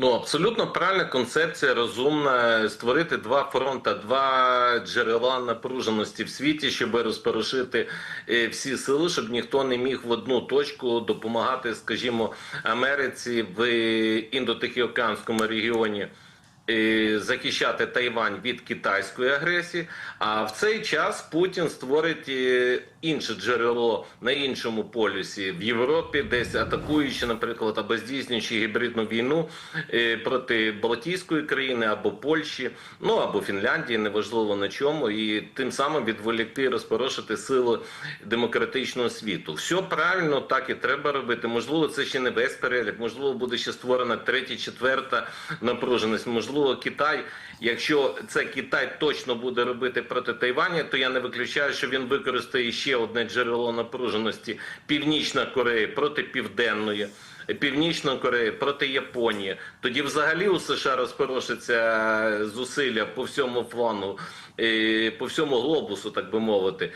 Ну, абсолютно правильна концепція, розумна створити два фронта, два джерела напруженості в світі, щоб розпорошити е, всі сили, щоб ніхто не міг в одну точку допомагати, скажімо, Америці в індотихіокеанському регіоні. Е, Захищати Тайвань від китайської агресії, а в цей час Путін створить е, інше джерело на іншому полюсі в Європі, десь атакуючи, наприклад, або здійснюючи гібридну війну е, проти Балтійської країни або Польщі, ну або Фінляндії, неважливо на чому, і тим самим відволікти розпорошити сили демократичного світу. Все правильно, так і треба робити. Можливо, це ще не весь перелік, можливо, буде ще створена третя, четверта напруженість. Можливо, Китай, якщо це Китай точно буде робити проти Тайваня, то я не виключаю, що він використає ще одне джерело напруженості Північна Корея проти Південної. Північна Корея проти Японії. Тоді взагалі у США розпорошиться зусилля по всьому флану, е, по всьому глобусу, так би мовити.